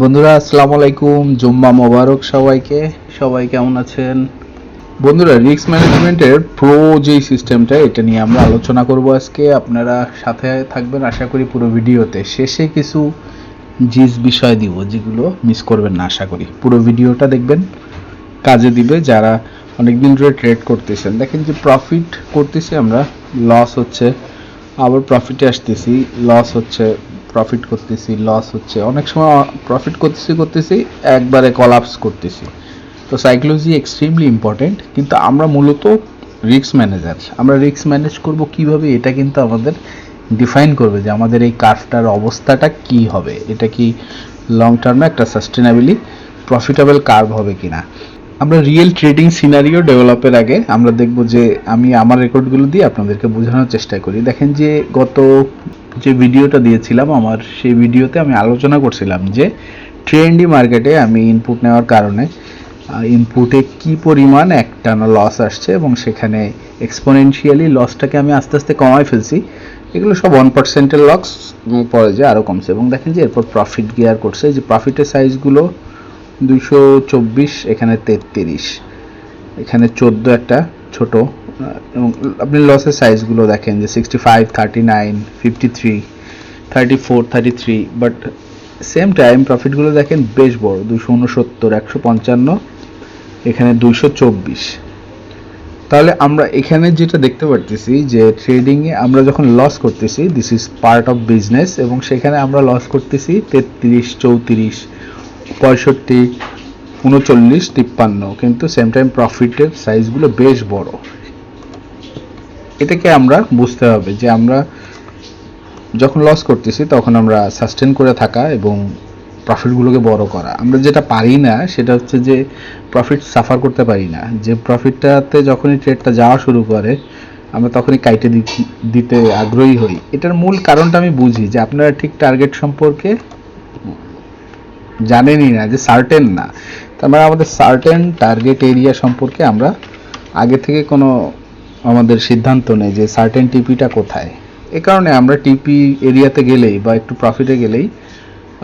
বন্ধুরা, আসসালামু আলাইকুম। জুম্মা মোবারক সবাইকে। সবাই কেমন আছেন? বন্ধুরা রিস্ক ম্যানেজমেন্টের প্রো যেই সিস্টেমটা এটা নিয়ে আমরা আলোচনা করব আজকে। আপনারা সাথে থাকবেন, আশা করি পুরো ভিডিওতে। শেষে কিছু জিজ বিষয় দিব, যেগুলো মিস করবেন না, আশা করি। পুরো ভিডিওটা দেখবেন, কাজে দিবে। যারা অনেক দিন ধরে ট্রেড করতেছেন, দেখেন যে প্রফিট করতেছি আমরা লস হচ্ছে। আবার প্রফিটে আসতেছি লস হচ্ছে প্রফিট করতেছি লস হচ্ছে। অনেক সময় প্রফিট করতেছি করতেছি, একবারে কলাপস করতেছি। তো সাইকোলজি এক্সট্রিমলি ইম্পর্টেন্ট কিন্তু আমরা মূলত রিস্ক ম্যানেজার আমরা রিস্ক ম্যানেজ করব কীভাবে, এটা কিন্তু আমাদের ডিফাইন করবে যে আমাদের এই কার্ভটার অবস্থাটা কি হবে। এটা কি লং টার্মে একটা সাস্টেনেবলি প্রফিটেবল কার্ভ হবে কিনা। আমরা রিয়েল ট্রেডিং সিনারিও ডেভেলপের আগে আমরা দেখব যে আমি আমার রেকর্ডগুলো দিয়ে আপনাদেরকে বোঝানোর চেষ্টা করি। দেখেন যে গত যে ভিডিওটা দিয়েছিলাম, আমার সেই ভিডিওতে আমি আলোচনা করছিলাম যে ট্রেন্ডি মার্কেটে আমি ইনপুট নেওয়ার কারণে ইনপুটে কি পরিমাণ একটানা লস আসছে এবং সেখানে এক্সপোনেনশিয়ালি লসটাকে আমি আস্তে আস্তে কমাই ফেলছি। এগুলো সব ওয়ান পার্সেন্টের লস পরে যে আরও কমছে। এবং দেখেন যে এরপর প্রফিট গিয়ার করছে, যে প্রফিটের সাইজগুলো দুশো চব্বিশ, এখানে তেত্রিশ। এখানে চোদ্দ একটা ছোট এবং আপনি লসের সাইজগুলো দেখেন যে sixty five thirty nine fifty three thirty four thirty three but same time প্রফিটগুলো দেখেন বেশ বড়, দুশো একশো পঞ্চান্ন, এখানে দুইশো চব্বিশ। তাহলে আমরা এখানে যেটা দেখতে পারতেছি যে ট্রেডিংয়ে আমরা যখন লস করতেছি this is part of business এবং সেখানে আমরা লস করতেছি তেত্রিশ, চৌত্রিশ, পঁয়ষট্টি, উনচল্লিশ, তিপ্পান্ন, কিন্তু সেম টাইম প্রফিটের সাইজগুলো বেশ বড়। এটাকে আমরা বুঝতে হবে যে আমরা যখন লস করতেছি, তখন আমরা সাস্টেন করে থাকা এবং প্রফিটগুলোকে বড় করা। আমরা যেটা পারি না, সেটা হচ্ছে যে প্রফিট সাফার করতে পারি না। যে প্রফিটটাতে যখনই ট্রেডটা যাওয়া শুরু করে, আমরা তখনই কাইটে দিতে আগ্রহী হই। এটার মূল কারণটা আমি বুঝি যে আপনারা ঠিক টার্গেট সম্পর্কে জানেনই না, যে সার্টেন না। তার মানে আমাদের সার্টেন টার্গেট এরিয়া সম্পর্কে আমরা আগে থেকে কোনো আমাদের সিদ্ধান্ত নেই যে সার্টেন টিপিটা কোথায়। এ কারণে আমরা টিপি এরিয়াতে গেলেই বা একটু প্রফিটে গেলেই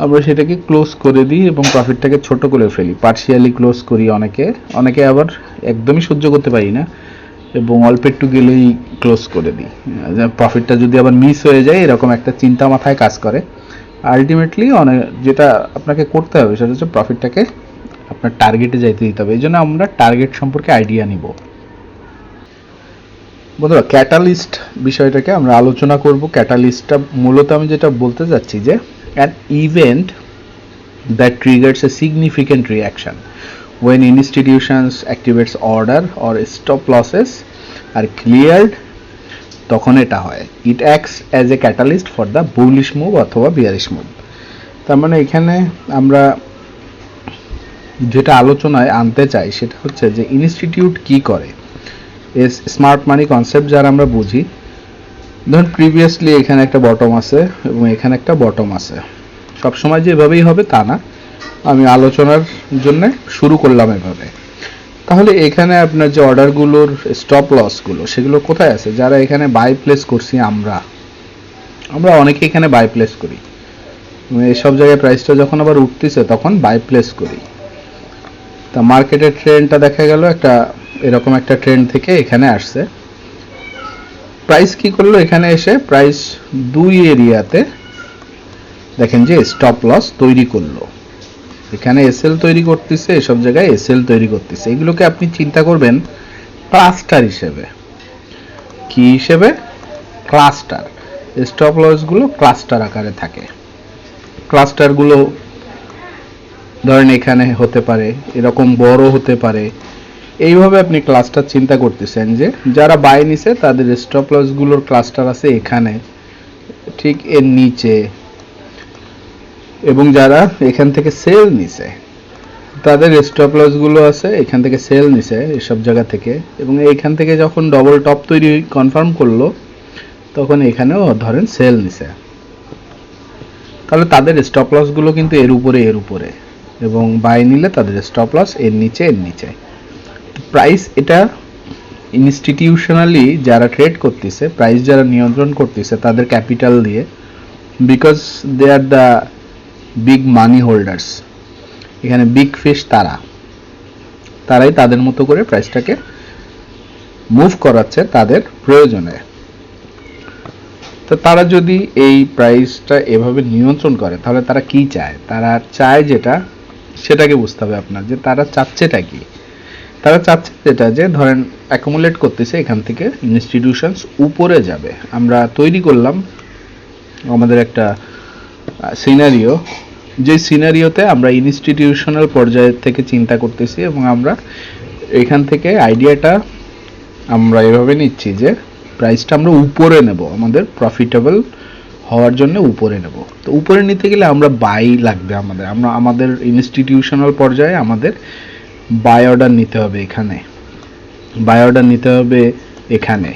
আমরা সেটাকে ক্লোজ করে দিই এবং প্রফিটটাকে ছোট করে ফেলি। পার্শিয়ালি ক্লোজ করি অনেকে। অনেকে আবার একদমই সহ্য করতে পারি না এবং অল্প একটু গেলেই ক্লোজ করে দিই। প্রফিটটা যদি আবার মিস হয়ে যায়, এরকম একটা চিন্তা মাথায় কাজ করে। আলটিমেটলি অনেক যেটা আপনাকে করতে হবে, সেটা হচ্ছে প্রফিটটাকে আপনার টার্গেটে যাইতে দিতে হবে। এই জন্য আমরা টার্গেট সম্পর্কে আইডিয়া নিব। বন্ধুরা ক্যাটালিস্ট বিষয়টাকে আমরা আলোচনা করব। ক্যাটালিস্টটা মূলত আমি যেটা বলতে চাচ্ছি যে an event that triggers a significant reaction when institutions activates order or stop losses are cleared তখন এটা হয়। It acts as a catalyst for the bullish move অথবা বিয়ারিশ মুভ তার মানে এখানে আমরা যেটা আলোচনায় আনতে চাই সেটা হচ্ছে যে ইনস্টিটিউট কি করে? এস স্মার্ট মানি কনসেপ্ট যারা আমরা বুঝি। ধরুন প্রিভিয়াসলি এখানে একটা বটম আছে এবং এখানে একটা বটম আছে। সবসময় যে এভাবেই হবে তা না। আমি আলোচনার জন্য শুরু করলাম এভাবে। তাহলে এখানে আপনার যে অর্ডারগুলোর স্টপ লসগুলো সেগুলো কোথায় আছে? যারা এখানে বাই প্লেস করছি আমরা। আমরা অনেকে এখানে বাই প্লেস করি। এসব জায়গায় প্রাইসটা যখন আবার উঠতেছে, তখন বাই প্লেস করি। তা মার্কেটের ট্রেন্ডটা দেখা গেল একটা এরকম একটা ট্রেন্ড থেকে এখানে আসছে। প্রাইস কি করল? এখানে এসে প্রাইস দুই এরিয়াতে দেখেন যে স্টপ লস তৈরি করল। এখানে এসএল তৈরি করতেছে, এসব জায়গায় এসএল তৈরি করতেছে। এগুলোকে আপনি চিন্তা করবেন ক্লাস্টার হিসেবে। কি হিসেবে? ক্লাস্টার স্টপ লসগুলো ক্লাস্টার আকারে থাকে। ক্লাস্টারগুলো ধরেন এখানে হতে পারে, এরকম বড় হতে পারে এইভাবে আপনি ক্লাস্টার চিন্তা করতেছেন যে, যারা বাই নিছে, তাদের স্টপ লসগুলোর ক্লাস্টার আছে এখানে, ঠিক এর নিচে। এবং যারা এখান থেকে সেল নিছে, তাদের স্টপ লসগুলো আছে, এখান থেকে সেল নিছে, এসব জায়গা থেকে। এবং এইখান থেকে যখন ডবল টপ তৈরি কনফার্ম করল, তখন এখানেও ধরেন সেল নিছে। তাহলে তাদের স্টপ লসগুলো কিন্তু এর উপরে এর উপরে। এবং বাই নিলে তাদের স্টপ লস এর নিচে এর নিচে। প্রাইস এটা ইনস্টিটিউশনালি যারা ট্রেড করতেছে প্রাইস যারা নিয়ন্ত্রণ করতেছে, তাদের ক্যাপিটাল দিয়ে because they are the big money holders এখানে বিগ ফিশ তারা। তারাই তাদের মতো করে প্রাইসটাকে মুভ করাচ্ছে তাদের প্রয়োজনে। তো তারা যদি এই প্রাইসটা এভাবে নিয়ন্ত্রণ করে, তাহলে তারা কি চায়? তারা চায় যেটা, সেটাকে বুঝতে হবে আপনার, যে তারা চাচ্ছেটা কি? তারা চাচ্ছে যেটা যে, ধরেন অ্যাকুমুলেট করতেছে এখান থেকে ইনস্টিটিউশনস উপরে যাবে। আমরা তৈরি করলাম আমাদের একটা সিনারিও যে সিনারিওতে আমরা ইনস্টিটিউশনাল পর্যায়ের থেকে চিন্তা করতেছি এবং আমরা এখান থেকে আইডিয়াটা আমরা এভাবে নিচ্ছি যে প্রাইসটা আমরা উপরে নেব, আমাদের প্রফিটেবল হওয়ার জন্য উপরে নেব। তো উপরে নিতে গেলে আমরা বাই লাগবে আমাদের। আমরা, আমাদের ইনস্টিটিউশনাল পর্যায়ে আমাদের বাই অর্ডার নিতে হবে এখানে। বাই অর্ডার নিতে হবে এখানে।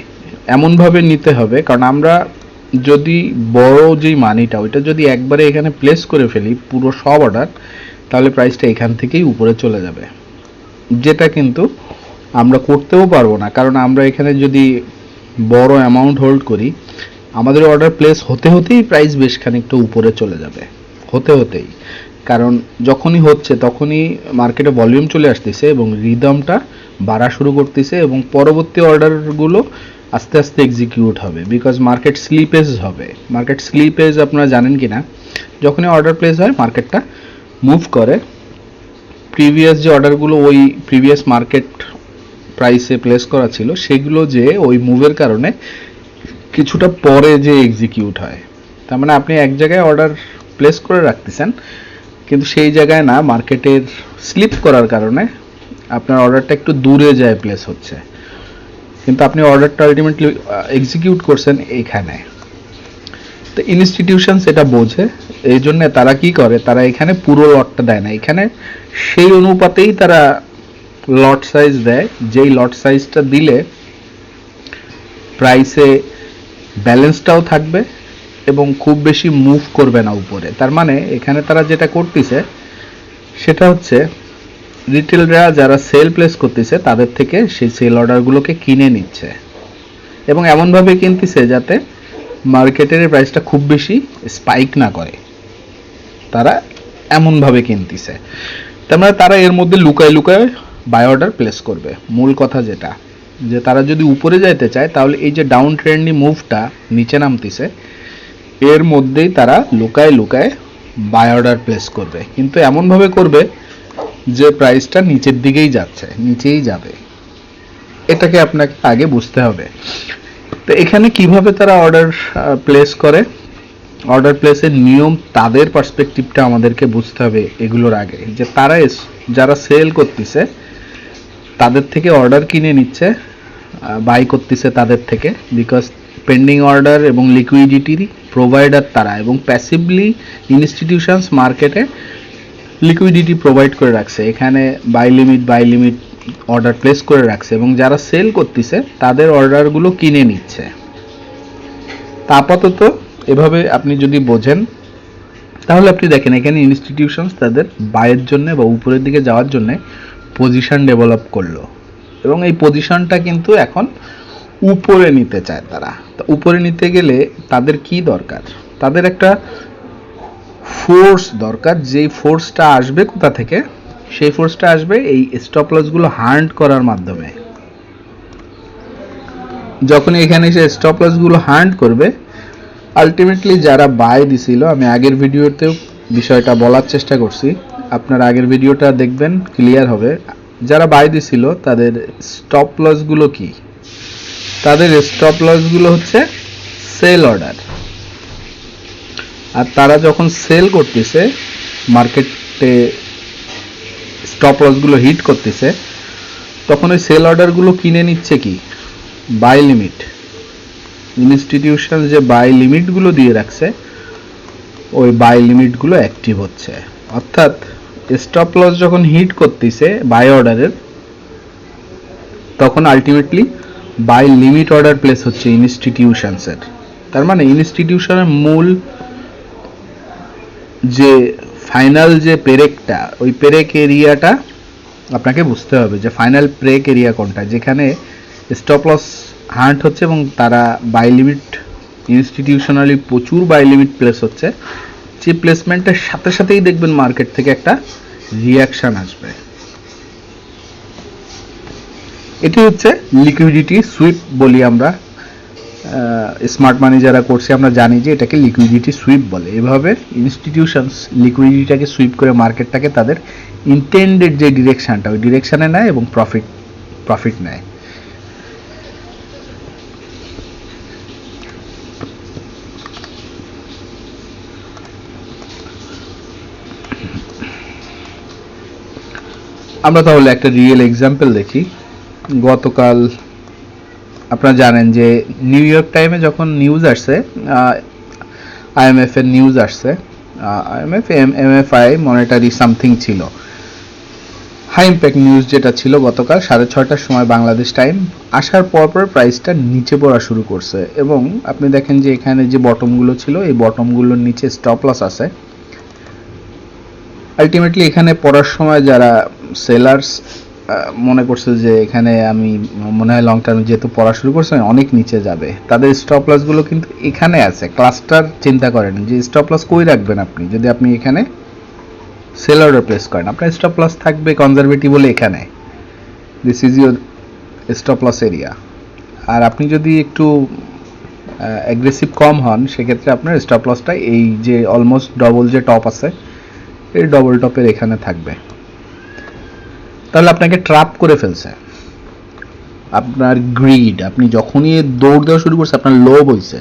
এমনভাবে নিতে হবে, কারণ আমরা যদি বড় যেই মানিটা, ওইটা যদি একবারে এখানে প্লেস করে ফেলি, পুরো সব অর্ডার তাহলে প্রাইসটা এখান থেকেই উপরে চলে যাবে। যেটা কিন্তু আমরা করতেও পারব না, কারণ আমরা এখানে যদি বড় অ্যামাউন্ট হোল্ড করি, আমাদের অর্ডার প্লেস হতে হতেই প্রাইস বেশ খানিকটা উপরে চলে যাবে। হতে হতেই। কারণ যখনই হচ্ছে তখনই মার্কেটে ভলিউম চলে আসতেছে এবং রিদমটা বাড়া শুরু করতেছে এবং পরবর্তী অর্ডারগুলো আস্তে আস্তে এক্সিকিউট হবে বিকজ মার্কেট স্লিপেজ হবে। মার্কেট স্লিপেজ আপনারা জানেন কি না যখনই অর্ডার প্লেস হয় মার্কেটটা মুভ করে। প্রিভিয়াস যে অর্ডারগুলো ওই প্রিভিয়াস মার্কেট প্রাইসে প্লেস করা ছিল, সেগুলো যে ওই মুভের কারণে কিছুটা পরে যে এক্সিকিউট হয়। তার মানে আপনি এক জায়গায় অর্ডার প্লেস করে রাখতেছেন কিন্তু সেই জায়গায় না মার্কেটের স্লিপ করার কারণে আপনার অর্ডারটা একটু দূরে যায় প্লেস হচ্ছে। কিন্তু আপনি অর্ডারটা আলটিমেটলি এক্সিকিউট করছেন এইখানে। তো ইনস্টিটিউশন সেটা বোঝে, এই জন্য তারা কি করে, তারা এখানে পুরো লটটা দেয় না। এখানে সেই অনুপাতেই তারা লট সাইজ দেয়। যেই লট সাইজটা দিলে প্রাইসে ব্যালেন্সটাও থাকবে এবং খুব বেশি মুভ করবে না উপরে। তার মানে এখানে তারা যেটা করতেছে, সেটা হচ্ছে রিটেলরা যারা সেল প্লেস করতেছে, তাদের থেকে সেই সেল অর্ডারগুলোকে কিনে নিচ্ছে। এবং এমনভাবে কিনতেছে যাতে মার্কেটের প্রাইসটা খুব বেশি স্পাইক না করে। তারা এমনভাবে কিনতেছে। তার মানে তারা এর মধ্যে লুকায় লুকায় বাই অর্ডার প্লেস করবে। মূল কথা যেটা, যে তারা যদি উপরে যাইতে চায়, তাহলে এই যে ডাউন ট্রেন্ডি মুভটা নিচে নামতেছে এর মধ্যেই তারা লুকায় লুকায় বাই অর্ডার প্লেস করবে। কিন্তু এমনভাবে করবে যে প্রাইসটা নিচের দিকেই যাচ্ছে, নিচেই যাবে। এটাকে আপনাকে আগে বুঝতে হবে। তো এখানে কীভাবে তারা অর্ডার প্লেস করে? অর্ডার প্লেসের নিয়ম তাদের পার্সপেক্টিভটা আমাদেরকে বুঝতে হবে এগুলোর আগে। যে তারা যারা সেল করতেছে, তাদের থেকে অর্ডার কিনে নিচ্ছে বাই করতেছে তাদের থেকে। বিকজ পেন্ডিং অর্ডার এবং লিকুইডিটির প্রোভাইডার তারা এবং প্যাসিভলি ইনস্টিটিউশনস মার্কেটে লিকুইডিটি প্রোভাইড করে রাখছে। এখানে buy limit buy limit order place করে রাখছে এবং যারা সেল করতেছে, তাদের অর্ডারগুলো কিনে নিচ্ছে। আপাতত এভাবে আপনি যদি বোঝেন, তাহলে আপনি দেখেন এখানে ইনস্টিটিউশনস তাদের বায়ের জন্য বা উপরের দিকে যাওয়ার জন্য পজিশন ডেভেলপ করল। এবং এই পজিশনটা কিন্তু এখন উপরে নিতে চায় তারা। তো উপরে নিতে গেলে তাদের কি দরকার? তাদের একটা ফোর্স দরকার। যেই ফোর্সটা আসবে কোথা থেকে? সেই ফোর্সটা আসবে এই স্টপ লসগুলো হান্ট করার মাধ্যমে। যখন এখানে এসে স্টপ লসগুলো হান্ট করবে আলটিমেটলি যারা বাই দিছিল, আমি আগের ভিডিওতেও বিষয়টা বলার চেষ্টা করছি। আপনার আগের ভিডিওটা দেখবেন ক্লিয়ার হবে। যারা বাই দিছিল, তাদের স্টপ লসগুলো কি? তাদের স্টপ লসগুলো হচ্ছে সেল অর্ডার আর তারা যখন সেল করতেছে মার্কেটে স্টপ লসগুলো হিট করতেছে, তখন ওই সেল অর্ডারগুলো কিনে নিচ্ছে কি? বাই লিমিট ইনস্টিটিউশন যে বাই লিমিটগুলো দিয়ে রাখছে, ওই বাই লিমিটগুলো অ্যাক্টিভ হচ্ছে। অর্থাৎ স্টপ লস যখন হিট করতেছে বাই অর্ডারের তখন ultimately buy limit order place হচ্ছে ইনস্টিটিউশনসের তার মানে ইনস্টিটিউশনের মূল যে ফাইনাল যে পেরেকটা ওই পেরেক এরিয়াটা আপনাকে বুঝতে হবে যে ফাইনাল ব্রেক এরিয়া কোনটা, যেখানে স্টপ লস হান্ট হচ্ছে এবং তারা বাই লিমিট ইনস্টিটিউশনালি প্রচুর বাই লিমিট প্লেস হচ্ছে। যে প্লেসমেন্টের সাথে সাথেই দেখবেন মার্কেট থেকে একটা রিয়াকশন আসবে। এটি হচ্ছে লিকুইডিটি সুইপ বলি আমরা স্মার্ট মানি যারা করছে, আমরা জানি যে এটাকে লিকুইডিটি সুইপ বলে। এভাবে ইনস্টিটিউশনস লিকুইডিটিটাকে সুইপ করে মার্কেটটাকে তাদের ইন্টেন্ডেড যে ডিরেকশনটা ওই ডিরেকশনে নেয় এবং প্রফিট প্রফিট নেয়। আমরা তাহলে একটা রিয়েল এক্সাম্পল দেখি। গতকাল আপনারা জানেন যে নিউ ইয়র্ক টাইমে যখন নিউজ আসছে আইএমএফ এর নিউজ আসছে আইএমএফ এমএফআই মনিটারি সামথিং ছিল। হাই ইম্প্যাক্ট নিউজ যেটা ছিল গতকাল, সাড়ে ছটার সময় বাংলাদেশ টাইম আসার পর পর প্রাইসটা নিচে পড়া শুরু করছে এবং আপনি দেখেন যে এখানে যে বটমগুলো ছিল, এই বটমগুলোর নিচে স্টপ লস আছে। আলটিমেটলি এখানে পড়ার সময় যারা সেলার্স মনে করছে যে এখানে আমি, মনে হয় লং টার্মে যেহেতু পড়া শুরু করছে, অনেক নিচে যাবে। তাদের স্টপ লসগুলো কিন্তু এখানে আছে। ক্লাস্টার চিন্তা করেন যে স্টপ লস কই রাখবেন আপনি? যদি আপনি এখানে সেলার প্লেস করেন, আপনার স্টপ লস থাকবে কনজারভেটিভ বলে এখানে। This is your stop loss area আর আপনি যদি একটু অ্যাগ্রেসিভ কম হন, সেক্ষেত্রে আপনার স্টপ লসটা এই যে অলমোস্ট ডবল যে টপ আছে, এই ডবল টপের এখানে থাকবে। তাহলে আপনাকে ট্র্যাপ করে ফেলছে। আপনার গ্রিড আপনি যখনই দৌড় দেওয়া শুরু করছে আপনার লোভ হয়েছে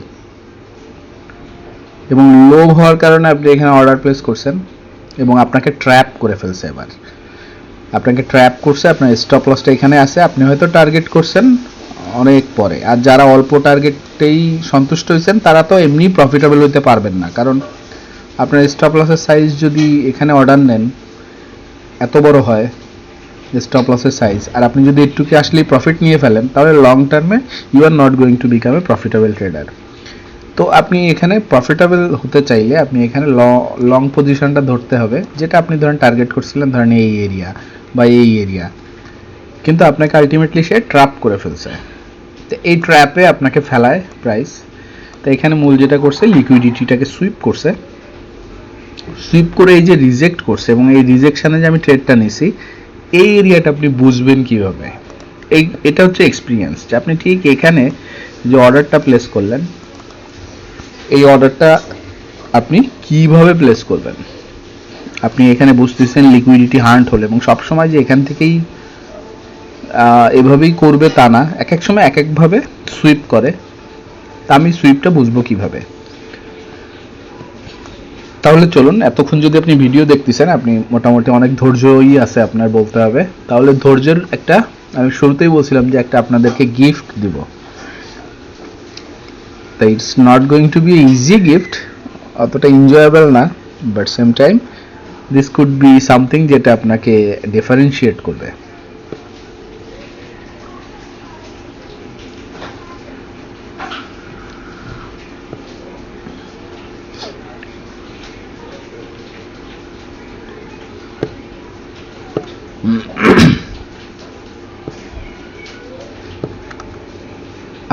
এবং লোভ হওয়ার কারণে আপনি এখানে অর্ডার প্লেস করছেন এবং আপনাকে ট্র্যাপ করে ফেলছে এবার। আপনাকে ট্র্যাপ করছে, আপনার স্টপ লসটা এখানে আছে, আপনি হয়তো টার্গেট করছেন অনেক পরে। আর যারা অল্প টার্গেটেই সন্তুষ্ট হয়েছেন তারা তো এমনি প্রফিটেবল হতে পারবেন না। কারণ আপনার স্টপ লসের সাইজ যদি এখানে অর্ডার নেন, এত বড় হয় স্টপ লসের সাইজ আর আপনি যদি একটুকে আসলেই প্রফিট নিয়ে ফেলেন, তাহলে লং টার্মে you are not going to become a profitable trader তো আপনি এখানে প্রফিটেবল হতে চাইলে আপনি এখানে লং পজিশনটা ধরতে হবে, যেটা আপনি ধরেন টার্গেট করছিলেন ধরেন এই এরিয়া বা এই এরিয়া কিন্তু আপনাকে আলটিমেটলি সে ট্র্যাপ করে ফেলছে। তো এই ট্র্যাপে আপনাকে ফেলায় প্রাইস তো এখানে মূল যেটা করছে লিকুইডিটিটাকে সুইপ করছে। সুইপ করে এই যে রিজেক্ট করছে এবং এই রিজেকশনে যে আমি ট্রেডটা নিছি এই এরিয়াটা আপনি বুঝবেন কীভাবে? এই, এটা হচ্ছে এক্সপিরিয়েন্স যে আপনি ঠিক এখানে যে অর্ডারটা প্লেস করলেন, এই অর্ডারটা আপনি কীভাবে প্লেস করবেন? আপনি এখানে বুঝতেছেন লিকুইডিটি হান্ট হলে এবং সবসময় যে এখান থেকেই এভাবেই করবে তা না। এক এক সময় এক একভাবে সুইপ করে। তা আমি সুইপটা বুঝব কীভাবে? তাহলে চলুন, এতক্ষণ যদি আপনি ভিডিও দেখতেছেন, আপনি মোটামুটি অনেক ধৈর্যই আছে আপনার বলতে হবে। তাহলে ধৈর্যের একটা, আমি শুরুতেই বলছিলাম যে একটা আপনাদেরকে গিফট দিব। তাই it's not going to be easy gift অতটা এনজয়েবল না but same time this could be something যেটা আপনাকে ডিফারেন্সিয়েট করবে।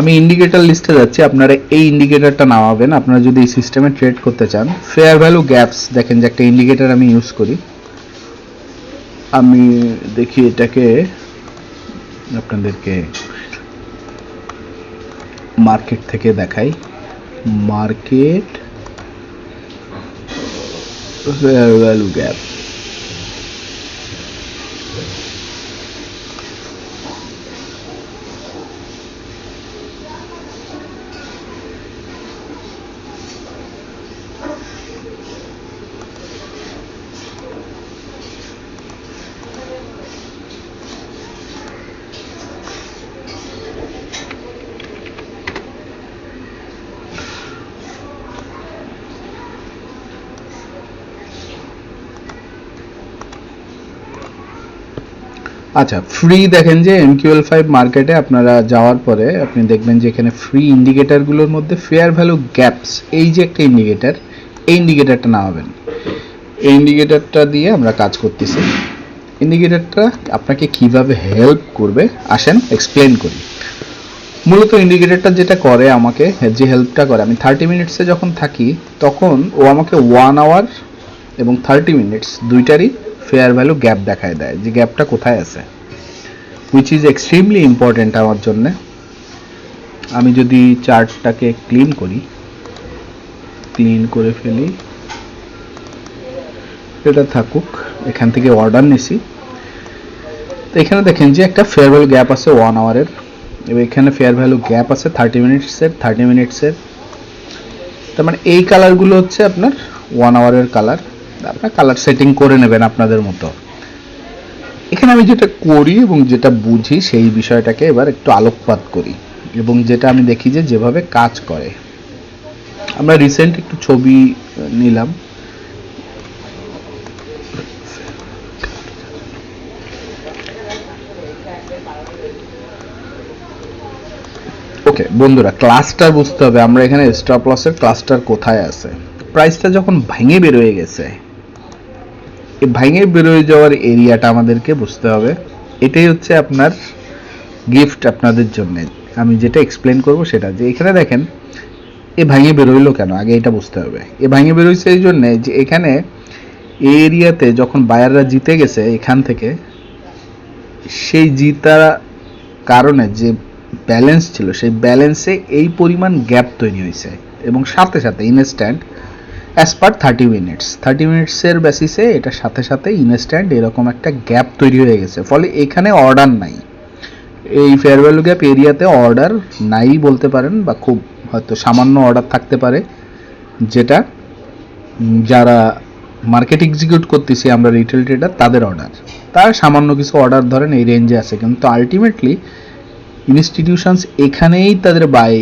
আমি ইন্ডিকেটর লিস্টে যাচ্ছি, আপনারা এই ইন্ডিকেটারটা নামাবেন, আপনারা যদি এই সিস্টেমে ট্রেড করতে চান ফেয়ার ভ্যালু গ্যাপস দেখেন যে একটা ইন্ডিকেটার আমি ইউজ করি। আমি দেখি এটাকে আপনাদেরকে মার্কেট থেকে দেখাই। মার্কেট ফেয়ার ভ্যালু গ্যাপ আচ্ছা ফ্রি দেখেন যে এমকিউএল ফাইভ মার্কেটে আপনারা যাওয়ার পরে আপনি দেখবেন যে এখানে ফ্রি ইন্ডিকেটারগুলোর মধ্যে ফেয়ার ভ্যালু গ্যাপস এই যে একটা ইন্ডিকেটার এই ইন্ডিকেটারটা নামাবেন। এই ইন্ডিকেটারটা দিয়ে আমরা কাজ করতেছি। ইন্ডিকেটারটা আপনাকে কীভাবে হেল্প করবে, আসেন এক্সপ্লেন করি। মূলত ইন্ডিকেটারটা যেটা করে আমাকে, যে হেল্পটা করে, আমি থার্টি মিনিটসে যখন থাকি, তখন ও আমাকে ওয়ান আওয়ার এবং থার্টি মিনিটস দুইটারই ফেয়ার ভ্যালু গ্যাপ দেখায় দেয়, যে গ্যাপটা কোথায় আছে? উইচ ইজ এক্সট্রিমলি ইম্পর্ট্যান্ট আমার জন্য। আমি যদি চার্টটাকে ক্লিন করি ক্লিন করে ফেলি, এটা থাকুক, এখান থেকে অর্ডার নিছি। তো এখানে দেখেন যে একটা ফেয়ার ভ্যালু গ্যাপ আছে ওয়ান আওয়ারের এবং এখানে ফেয়ার ভ্যালু গ্যাপ আছে থার্টি মিনিটসের থার্টি মিনিটসের তার মানে এই কালারগুলো হচ্ছে আপনার ওয়ান আওয়ারের কালার আপনার কালার সেটিং করে নেবেন আপনাদের মতো। এখানে আমি যেটা করি এবং যেটা বুঝি সেই বিষয়টাকে এবার একটু আলোকপাত করি এবং যেটা আমি দেখি যে যেভাবে কাজ করে। আমরা রিসেন্ট একটু ছবি নিলাম। ওকে বন্ধুরা ক্লাস্টার বুঝতে হবে। আমরা এখানে স্টপ লসের ক্লাস্টার কোথায় আছে? প্রাইসটা যখন ভেঙে বেরোয় গেছে ভেঙে বেরোয় যাওয়ার এরিয়াটা আমাদেরকে বুঝতে হবে। এটাই হচ্ছে আপনার গিফট আপনাদের জন্য। আমি যেটা এক্সপ্লেন করব সেটা যে এখানে দেখেন, এ ভাঙে বেরোইলো কেন? আগে এটা বুঝতে হবে। এ ভাঙে বেরোইছে এই জন্যে যে এখানে এই এরিয়াতে যখন বায়াররা জিতে গেছে এখান থেকে, সেই জিতার কারণে যে ব্যালেন্স ছিল, সেই ব্যালেন্সে এই পরিমাণ গ্যাপ তৈরি হয়েছে। এবং সাথে সাথে instant as per thirty minutes thirty মিনিটসের বেসিসে এটার সাথে সাথে ইনস্ট্যান্ট এরকম একটা গ্যাপ তৈরি হয়ে গেছে। ফলে এখানে অর্ডার নাই। এই ফেয়ার ভ্যালু গ্যাপ এরিয়াতে অর্ডার নাই বলতে পারেন বা খুব হয়তো সামান্য অর্ডার থাকতে পারে। যেটা যারা মার্কেট এক্সিকিউট করতেছি আমরা রিটেল ট্রেডার তাদের অর্ডার তার সামান্য কিছু অর্ডার ধরেন এই রেঞ্জে আছে। কিন্তু আলটিমেটলি ইনস্টিটিউশনস এখানেই তাদের বাই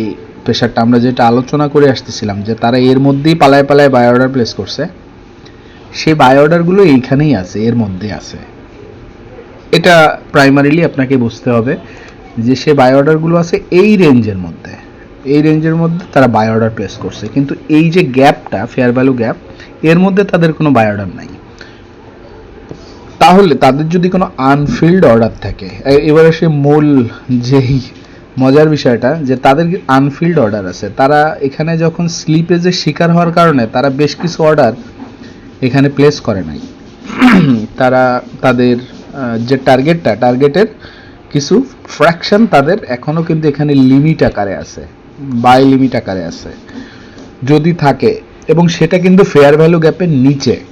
প্রেশারটা আমরা যেটা আলোচনা করে আসতেছিলাম যে তারা এর মধ্যেই পালায় পালায় বাই অর্ডার প্লেস করছে, সেই বাই অর্ডারগুলো এইখানেই আছে, এর মধ্যে আছে। এটা প্রাইমারিলি আপনাকে বুঝতে হবে যে সে বাই অর্ডারগুলো আছে এই রেঞ্জের মধ্যে। এই রেঞ্জের মধ্যে তারা বাই অর্ডার প্লেস করছে, কিন্তু এই যে গ্যাপটা ফেয়ার ভ্যালু গ্যাপ এর মধ্যে তাদের কোনো বাই অর্ডার নাই। তাহলে তাদের যদি কোনো আনফিল্ড অর্ডার থাকে এবারে সে মূল যেই মজার বিষয়টা যে তাদের আনফিল্ড অর্ডার আছে? তারা এখানে যখন স্লিপেজের শিকার হওয়ার কারণে তারা বেশ কিছু অর্ডার এখানে প্লেস করে নাই। তারা তাদের যে টার্গেটটা টার্গেটের কিছু ফ্র্যাকশন তাদের এখনও কিন্তু এখানে লিমিট আকারে আছে বাই লিমিট আকারে আছে। যদি থাকে, এবং সেটা কিন্তু ফেয়ার ভ্যালু গ্যাপের নিচে।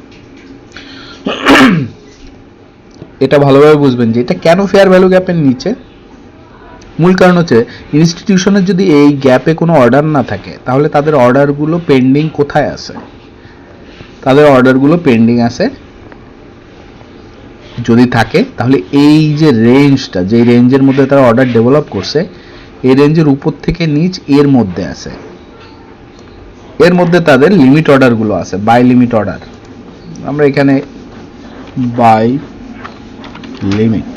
এটা ভালোভাবে বুঝবেন যে এটা কেন ফেয়ার ভ্যালু গ্যাপের নিচে? মূল কারণ হচ্ছে ইনস্টিটিউশনের যদি এই গ্যাপে কোনো অর্ডার না থাকে, তাহলে তাদের অর্ডারগুলো পেন্ডিং কোথায় আছে? তাদের অর্ডারগুলো পেন্ডিং আছে যদি থাকে, তাহলে এই যে রেঞ্জটা যে রেঞ্জের মধ্যে তারা অর্ডার ডেভেলপ করছে, এই রেঞ্জের উপর থেকে নিচ এর মধ্যে আছে। এর মধ্যে তাদের লিমিট অর্ডারগুলো আছে বাই লিমিট অর্ডার আমরা এখানে বাই লিমিট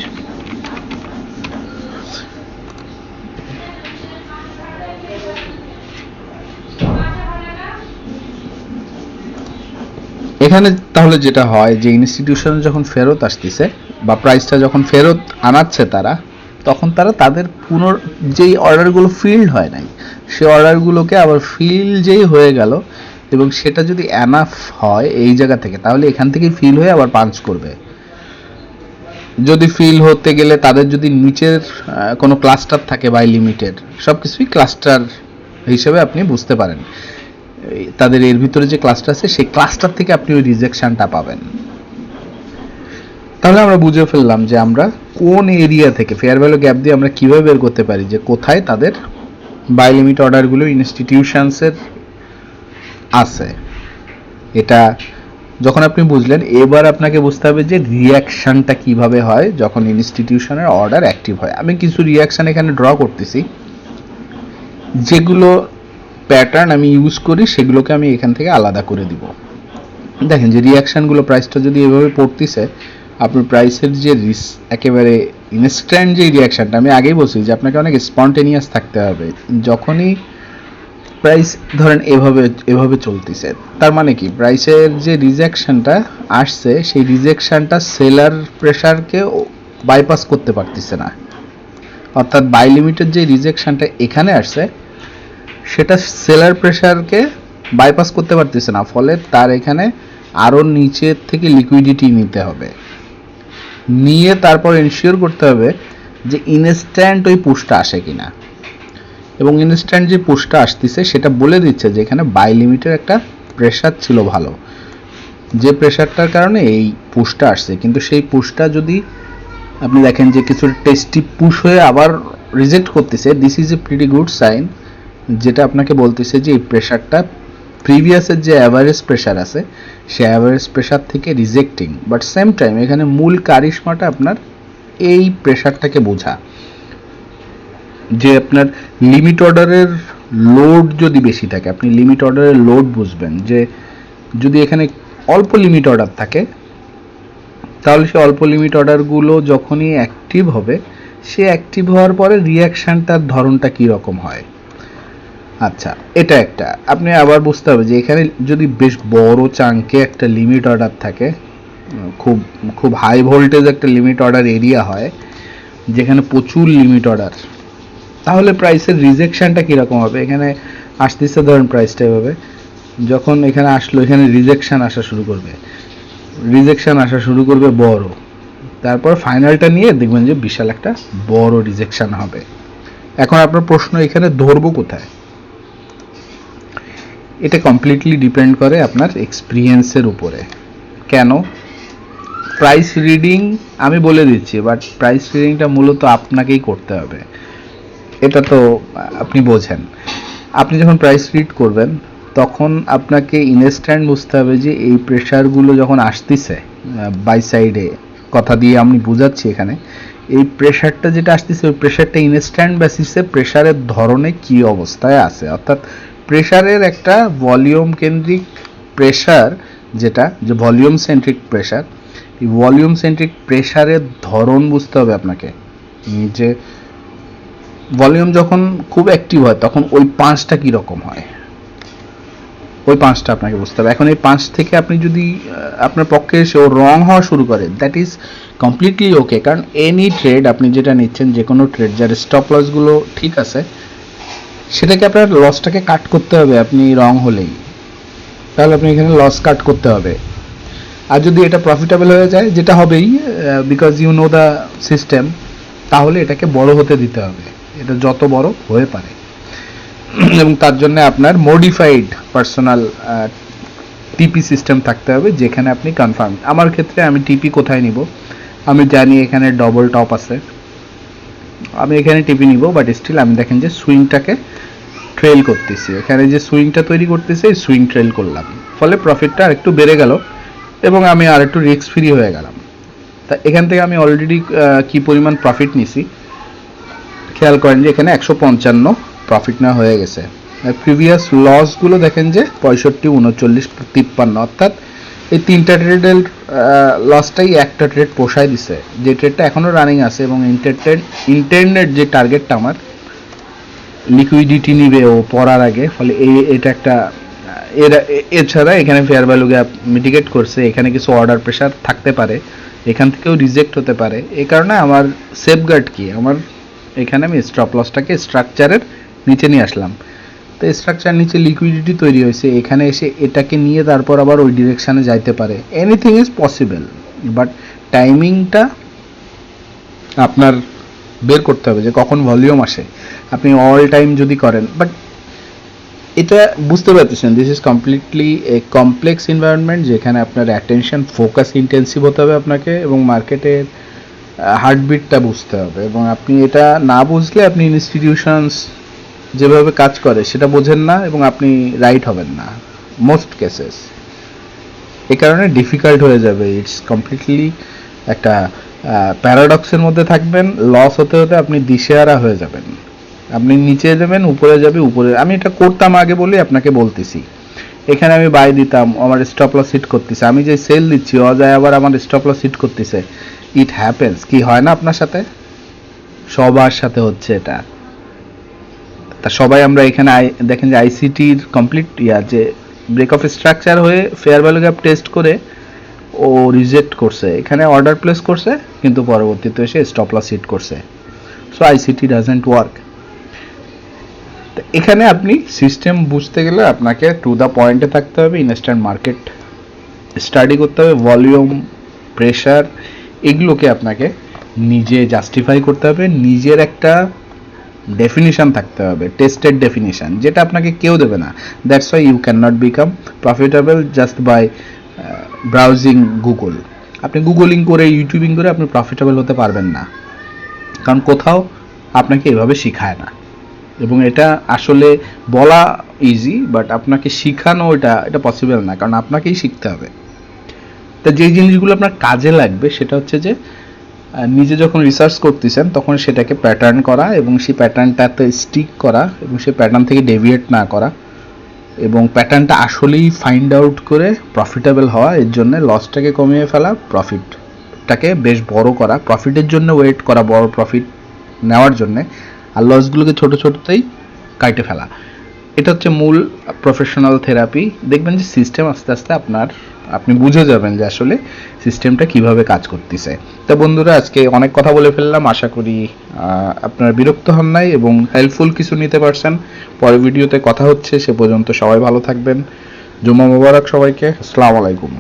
এখানে তাহলে যেটা হয়, যে ইনস্টিটিউশন যখন ফেরত আসতেছে বা প্রাইসটা যখন ফেরত আনাচ্ছে তারা, তখন তারা তাদের পুনর, যেই অর্ডারগুলো ফিল্ড হয় নাই, সে অর্ডারগুলোকে আবার ফিল যেই হয়ে গেল এবং সেটা যদি অ্যানাফ হয় এই জায়গা থেকে, তাহলে এখান থেকে ফিল হয়ে আবার পাঞ্চ করবে। যদি ফিল হতে গেলে তাদের যদি নিচের কোনো ক্লাস্টার থাকে বাই লিমিটেড সব কিছুই ক্লাস্টার হিসেবে আপনি বুঝতে পারেন। তাদের এর ভিতরে যে ক্লাসটা আছে, সেই ক্লাসটার থেকে আপনি ওই রিজেকশনটা পাবেন। তাহলে আমরা বুঝে ফেললাম যে আমরা কোন এরিয়া থেকে ফেয়ার ভ্যালু গ্যাপ দিয়ে আমরা কীভাবে বের করতে পারি, যে কোথায় তাদের বাই লিমিট অর্ডারগুলো ইনস্টিটিউশনসের আছে। এটা যখন আপনি বুঝলেন, এবার আপনাকে বুঝতে হবে যে রিয়াকশনটা কীভাবে হয় যখন ইনস্টিটিউশনের অর্ডার অ্যাক্টিভ হয়। আমি কিছু রিয়াকশান এখানে ড্র করতেছি। যেগুলো প্যাটার্ন আমি ইউজ করি, সেগুলোকে আমি এখান থেকে আলাদা করে দিব। দেখেন যে রিয়াকশনগুলো প্রাইসটা যদি এভাবে পড়তিছে, আপনার প্রাইসের যে রিস একেবারে ইনস্ট্যান্ট যে রিয়াকশনটা আমি আগেই বলছি যে আপনাকে অনেক স্পন্টেনিয়াস থাকতে হবে। যখনই প্রাইস ধরেন এভাবে এভাবে চলতেছে, তার মানে কি? প্রাইসের যে রিজেকশনটা আসছে, সেই রিজেকশনটা সেলার প্রেশারকে বাইপাস করতে পারতেছে না। অর্থাৎ বাই লিমিটের যে রিজেকশনটা এখানে আসছে সেটা সেলার প্রেশারকে বাইপাস করতে পারতেছে না, ফলে তার এখানে আরও নিচের থেকে লিকুইডিটি নিতে হবে। নিয়ে তারপর এনশিওর করতে হবে যে ইনস্ট্যান্ট ওই পুশটা আসে কিনা। এবং ইনস্ট্যান্ট যে পুশটা আসতেছে, সেটা বলে দিচ্ছে যে এখানে বাই লিমিটের একটা প্রেশার ছিল ভালো। যে প্রেশারটার কারণে এই পুশটা আসছে, কিন্তু সেই পুশটা যদি আপনি দেখেন যে কিছু টেস্টি পুশ হয়ে আবার রিজেক্ট করতেছে this is a pretty good sign যেটা আপনাকে বলতেছে যে এই প্রেশারটা প্রিভিয়াসের যে অ্যাভারেজ প্রেশার আছে, সে অ্যাভারেজ প্রেশার থেকে রিজেক্টিং বাট সেম টাইম এখানে মূল কারিশমাটা আপনার এই প্রেশারটাকে বোঝা। যে আপনার লিমিট অর্ডারের লোড যদি বেশি থাকে, আপনি লিমিট অর্ডারের লোড বুঝবেন যে যদি এখানে অল্প লিমিট অর্ডার থাকে, তাহলে সে অল্প লিমিট অর্ডারগুলো যখনই অ্যাক্টিভ হবে, সে অ্যাক্টিভ হওয়ার পরে রিয়াকশানটার ধরনটা কী রকম হয়? আচ্ছা এটা একটা। আপনি আবার বুঝতে হবে যে এখানে যদি বেশ বড় চাঙ্কে একটা লিমিট অর্ডার থাকে, খুব খুব হাই ভোল্টেজ একটা লিমিট অর্ডার এরিয়া হয়, যেখানে প্রচুর লিমিট অর্ডার তাহলে প্রাইসের রিজেকশনটা কীরকম হবে? এখানে আসতেছে ধরেন প্রাইসটা এভাবে, যখন এখানে আসলো, এখানে রিজেকশন আসা শুরু করবে। রিজেকশন আসা শুরু করবে বড়। তারপর ফাইনালটা নিয়ে দেখবেন যে বিশাল একটা বড় রিজেকশন হবে। এখন আপনার প্রশ্ন এখানে ধরবো কোথায়? এটা কমপ্লিটলি ডিপেন্ড করে আপনার এক্সপিরিয়েন্সের উপরে। কেন? প্রাইস রিডিং আমি বলে দিচ্ছি বাট প্রাইস রিডিংটা মূলত আপনাকেই করতে হবে। এটা তো আপনি বোঝেন। আপনি যখন প্রাইস রিড করবেন, তখন আপনাকে ইনস্ট্যান্ট বুঝতে হবে যে এই প্রেশারগুলো যখন আসতেছে বাই সাইডে কথা দিয়ে আমি বুঝাচ্ছি এখানে, এই প্রেশারটা যেটা আসতেছে, ওই প্রেশারটা ইনস্ট্যান্ট বেসিসে প্রেশারের ধরনে কি অবস্থায় আছে? অর্থাৎ প্রেশারের একটা ভলিউম কেন্দ্রিক প্রেশার যেটা যে ভলিউম সেন্ট্রিক প্রেশার এই ভলিউম সেন্ট্রিক প্রেশারের ধরন বুঝতে হবে আপনাকে। যে ভলিউম যখন খুব অ্যাক্টিভ হয়, তখন ওই পাঁচটা কীরকম হয়? ওই পাঁচটা আপনাকে বুঝতে হবে। এখন এই পাঁচ থেকে আপনি যদি আপনার পক্ষে এসে ও রং হওয়া শুরু করে দ্যাট ইজ কমপ্লিটলি ওকে কারণ এনি ট্রেড আপনি যেটা নিচ্ছেন যে কোনো ট্রেড যার স্টপ লসগুলো ঠিক আছে সেটাকে আপনার লসটাকে কাট করতে হবে, আপনি রং হলেই। তাহলে আপনি এখানে লস কাট করতে হবে। আর যদি এটা প্রফিটেবল হয়ে যায়, যেটা হবেই because you know the system তাহলে এটাকে বড় হতে দিতে হবে। এটা যত বড় হয়ে পারে। এবং তার জন্য আপনার মডিফাইড পার্সোনাল টিপি সিস্টেম থাকতে হবে, যেখানে আপনি কনফার্ম আমার ক্ষেত্রে আমি টিপি কোথায় নিব? আমি জানি এখানে ডবল টপ আছে। আমি এখানে টিপি নিব বাট স্টিল আমি দেখেন যে সুইংটাকে ট্রেল করতেছি। এখানে যে সুইংটা তৈরি করতেছে, এই সুইং ট্রেল করলাম। ফলে প্রফিটটা আরেকটু বেড়ে গেল এবং আমি আর একটু রিস্ক ফ্রি হয়ে গেলাম। তা এখান থেকে আমি অলরেডি কি পরিমাণ প্রফিট নিছি? খেয়াল করেন যে এখানে একশো পঞ্চান্ন প্রফিট না হয়ে গেছে। প্রিভিয়াস লসগুলো দেখেন যে পঁয়ষট্টি, উনচল্লিশ, তিপ্পান্ন, অর্থাৎ এই তিনটা ট্রেডের লসটাই একটা ট্রেড পোষায় দিছে। যে ট্রেডটা এখনও রানিং আছে এবং ইন্টারটেড ইন্টারনেট যে টার্গেটটা আমার লিকুইডিটি নিবে ও পড়ার আগে, ফলে এই এটা একটা এর এছাড়া এখানে ফেয়ার ভ্যালু গ্যাপ মিটিগেট করছে, এখানে কিছু অর্ডার প্রেশার থাকতে পারে, এখান থেকেও রিজেক্ট হতে পারে। এই কারণে আমার সেফগার্ড কি? আমার এখানে আমি স্টপ লসটাকে স্ট্রাকচারের নিচে নিয়ে আসলাম। তো স্ট্রাকচার নিচে লিকুইডিটি তৈরি হয়েছে, এখানে এসে এটাকে নিয়ে তারপর আবার ওই ডিরেকশানে যাইতে পারে। এনিথিং ইজ পসিবল বাট টাইমিংটা আপনার বের করতে হবে যে কখন ভলিউম আসে। আপনি অল টাইম যদি করেন বাট এটা বুঝতে পারতেছেন this is completely a complex environment যেখানে আপনার অ্যাটেনশন ফোকাস ইন্টেন্সিভ হতে হবে আপনাকে এবং মার্কেটের হার্টবিটটা বুঝতে হবে। এবং আপনি এটা না বুঝলে আপনি ইনস্টিটিউশনস যেভাবে কাজ করে সেটা বোঝেন না এবং আপনি রাইট হবেন না মোস্ট কেসেস এ কারণে ডিফিকাল্ট হয়ে যাবে। ইটস কমপ্লিটলি একটা প্যারাডক্সের মধ্যে থাকবেন লস হতে হতে আপনি দিশেহারা হয়ে যাবেন। আপনি নিচে যাবেন, উপরে যাবে, উপরে, আমি এটা করতাম আগে বলে আপনাকে বলতেছি। এখানে আমি বাই দিতাম আমার স্টপ লস হিট করতেছে। আমি যে সেল দিচ্ছি, অজায় আবার আমার স্টপ লস হিট করতেছে। ইট হ্যাপেন্স কি হয় না আপনার সাথে? সবার সাথে হচ্ছে এটা। তা সবাই আমরা এখানে দেখেন যে আইসিটির কমপ্লিট ইয়া, যে ব্রেক অফ স্ট্রাকচার হয়ে ফেয়ার ভ্যালু গ্যাপ টেস্ট করে ও রিজেক্ট করছে। এখানে অর্ডার প্লেস করছে, কিন্তু পরবর্তীতে এসে স্টপ লস হিট করছে। সো আইসিটি ডাজেন্ট ওয়ার্ক এখানে আপনি সিস্টেম বুঝতে গেলে আপনাকে টু দ্য পয়েন্টে থাকতে হবে ইনস্ট্যান্ট মার্কেট স্টাডি করতে হবে ভলিউম প্রেশার এগুলোকে আপনাকে নিজে জাস্টিফাই করতে হবে। নিজের একটা ডেফিনিশন থাকতে হবে টেস্টেড ডেফিনিশন যেটা আপনাকে কেউ দেবে না। That's why you can not become profitable just by browsing Google আপনি গুগলিং করে ইউটিউবিং করে আপনি প্রফিটেবল হতে পারবেন না। কারণ কোথাও আপনাকে এভাবে শেখায় না। এবং এটা আসলে বলা ইজি বাট আপনাকে শেখানো এটা এটা পসিবল না, কারণ আপনাকেই শিখতে হবে। তা যে জিনিসগুলো আপনার কাজে লাগবে, সেটা হচ্ছে যে নিজে যখন রিসার্চ করতেছেন, তখন সেটাকে প্যাটার্ন করা এবং সেই প্যাটার্নটাতে স্টিক করা এবং সেই প্যাটার্ন থেকে ডেভিয়েট না করা এবং প্যাটার্নটা আসলেই ফাইন্ড আউট করে প্রফিটেবল হওয়া, এর জন্য লসটাকে কমিয়ে ফেলা প্রফিটটাকে বেশ বড় করা প্রফিটের জন্য ওয়েট করা বড় প্রফিট নেওয়ার জন্য, আর লসগুলোকে ছোট ছোটতেই কাটে ফেলা। এটা হচ্ছে মূল প্রফেশনাল থেরাপি দেখবেন যে সিস্টেম আস্তে আস্তে আপনার, আপনি বুঝে যাবেন যে আসলে সিস্টেমটা কীভাবে কাজ করতেছে। তা বন্ধুরা, আজকে অনেক কথা বলে ফেললাম। আশা করি আপনারা বিরক্ত হন নাই এবং হেল্পফুল কিছু নিতে পারছেন। পরের ভিডিওতে কথা হচ্ছে। সে পর্যন্ত সবাই ভালো থাকবেন। জুম্মা মোবারক সবাইকে। আসসালামু আলাইকুম।